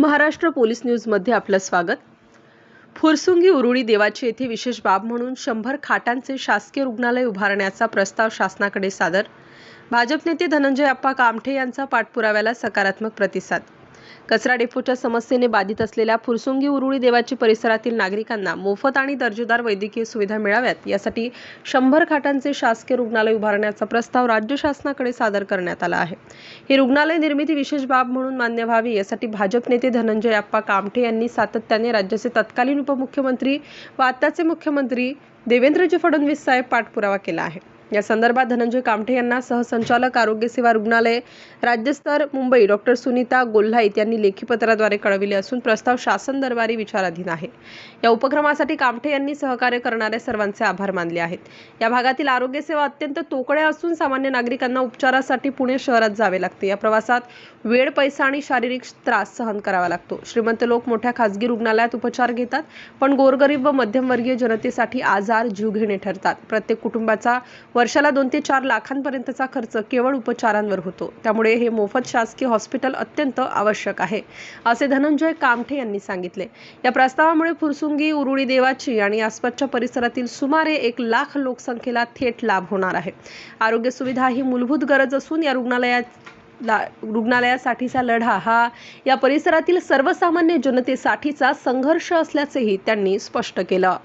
Maharashtra police न्यूजमध्ये आपलं स्वागत. फुरसुंगी उरुळी देवाची येथे विशेष बाब म्हणून शंभर खाटांचे शासकीय रुग्णालय उभारण्याचा प्रस्ताव शासनाकडे सादर. भाजप नेते धनंजय अप्पा कामठे यांचा पाठपुराव्याला सकारात्मक प्रतिसाद. कचरा डेपोच्या समस्येने बाधित असलेल्या फुरसुंगी उरुळी देवाची परिसरातील नागरिकांना मोफत आणि दर्जेदार वैद्यकीय सुविधा मिळाव्यात. यासाठी शंभर खाटांचे शासकीय रुग्णालय उभारण्याचा प्रस्ताव राज्य शासनाकडे सादर करण्यात आला आहे. ही रुग्णालय निर्मिती विशेष बाब म्हणून मान्य व्हावी यासाठी भाजप नेते धनंजय अप्पा कामठे यांनी सातत्याने राज्याचे तत्कालीन उपमुख्यमंत्री व आत्ताचे मुख्यमंत्री देवेंद्रजी फडणवीस साहेब पाठपुरावा केला आहे. या संदर्भात धनंजय कामठे यांना सहसंचालक आरोग्य सेवा रुग्णालय राज्यस्तर मुंबई डॉक्टर सुनीता गोल्हाईत यांनी लेखी पत्राद्वारे कळविले असून प्रस्ताव शासन दरबारी विचाराधीन आहे. या उपक्रमासाठी कामठे यांनी सहकार्य करणाऱ्या सर्वांचे आभार मानले आहेत. या भागातील आरोग्य सेवा अत्यंत तोकड्या असून सामान्य नागरिकांना उपचारासाठी पुणे शहरात जावे लागते. या प्रवासात वेळ पैसा आणि शारीरिक त्रास सहन करावा लागतो. श्रीमंत लोक मोठ्या खासगी रुग्णालयात उपचार घेतात पण गोरगरीब व मध्यमवर्गीय जनतेसाठी आजार जीवघेणे ठरतात. प्रत्येक कुटुंबाचा वर्षाला दोन ते चार लाखांपर्यंतचा खर्च केवळ उपचारांवर होतो. त्यामुळे हे मोफत शासकीय हॉस्पिटल अत्यंत आवश्यक आहे असे धनंजय कामठे यांनी सांगितले. या प्रस्तावामुळे फुरसुंगी उरुळी देवाची आणि आसपासच्या परिसरातील सुमारे एक लाख लोकसंख्येला थेट लाभ होणार आहे. आरोग्य सुविधा ही मूलभूत गरज असून या रुग्णालयात ला रुग्णालयासाठीचा लढा हा या परिसरातील सर्वसामान्य जनतेसाठीचा संघर्ष असल्याचेही त्यांनी स्पष्ट केलं.